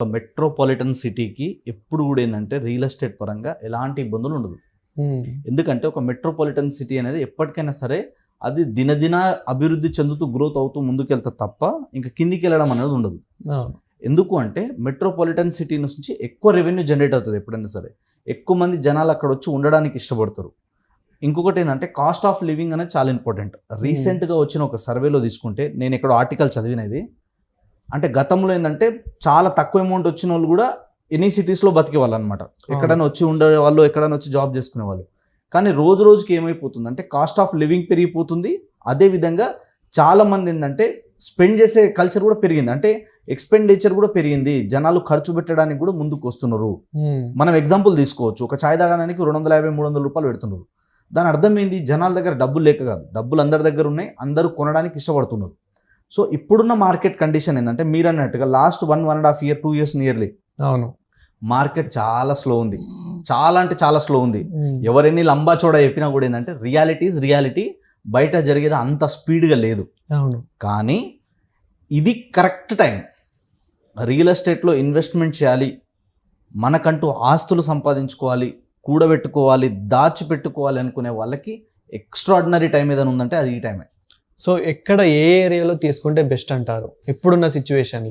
ఒక మెట్రోపాలిటన్ సిటీకి ఎప్పుడు కూడా ఏంటంటే రియల్ ఎస్టేట్ పరంగా ఎలాంటి ఇబ్బందులు ఉండదు. ఉమ్, ఎందుకంటే ఒక మెట్రోపాలిటన్ సిటీ అనేది ఎప్పటికైనా సరే అది దినదిన అభివృద్ధి చెందుతూ గ్రోత్ అవుతూ ముందుకెళ్తా తప్ప ఇంకా కిందికి వెళ్ళడం అనేది ఉండదు. ఎందుకు అంటే మెట్రోపాలిటన్ సిటీ నుంచి ఎక్కువ రెవెన్యూ జనరేట్ అవుతుంది ఎప్పుడైనా సరే. ఎక్కువ మంది జనాలు అక్కడ వచ్చి ఉండడానికి ఇష్టపడతారు. ఇంకొకటి ఏంటంటే కాస్ట్ ఆఫ్ లివింగ్ అనేది చాలా ఇంపార్టెంట్ రీసెంట్గా వచ్చిన ఒక సర్వేలో తీసుకుంటే నేను ఇక్కడ ఆర్టికల్ చదివినది. అంటే గతంలో ఏంటంటే చాలా తక్కువ అమౌంట్ వచ్చిన వాళ్ళు కూడా ఎనీ సిటీస్లో బతికే వాళ్ళు అనమాట ఎక్కడైనా వచ్చి ఉండే వాళ్ళు ఎక్కడైనా వచ్చి జాబ్ చేసుకునే వాళ్ళు కానీ రోజు రోజుకి ఏమైపోతుంది అంటే కాస్ట్ ఆఫ్ లివింగ్ పెరిగిపోతుంది. అదేవిధంగా చాలా మంది ఏంటంటే స్పెండ్ చేసే కల్చర్ కూడా పెరిగింది. అంటే ఎక్స్పెండిచర్ కూడా పెరిగింది. జనాలు ఖర్చు పెట్టడానికి కూడా ముందుకు వస్తున్నారు. మనం ఎగ్జాంపుల్ తీసుకోవచ్చు. ఒక ఛాయ్ తాగడానికి రెండు వందల యాభై మూడు వందల రూపాయలు పెడుతున్నారు. దాని అర్థం ఏంది? జనాల దగ్గర డబ్బులు లేక కాదు. డబ్బులు అందరి దగ్గర ఉన్నాయి. అందరూ కొనడానికి ఇష్టపడుతున్నారు. సో ఇప్పుడున్న మార్కెట్ కండిషన్ ఏంటంటే మీరు అన్నట్టుగా last one one and half year two years nearly అవును. మార్కెట్ చాలా స్లో ఉంది. చాలా అంటే చాలా స్లో ఉంది. ఎవరెన్ని లంబా చోడ చెప్పినా కూడా ఏంటంటే రియాలిటీస్ రియాలిటీ. బయట జరిగేది అంత స్పీడ్గా లేదు. అవును. కానీ ఇది కరెక్ట్ టైం. రియల్ ఎస్టేట్లో ఇన్వెస్ట్మెంట్ చేయాలి. మనకంటూ ఆస్తులు సంపాదించుకోవాలి కూడబెట్టుకోవాలి దాచిపెట్టుకోవాలి అనుకునే వాళ్ళకి ఎక్స్ట్రాడినరీ టైం ఏదైనా ఉందంటే అది ఈ టైమే. సో ఎక్కడ ఏ ఏరియాలో తీసుకుంటే బెస్ట్ అంటారు? ఇప్పుడున్న సిచ్యువేషన్లో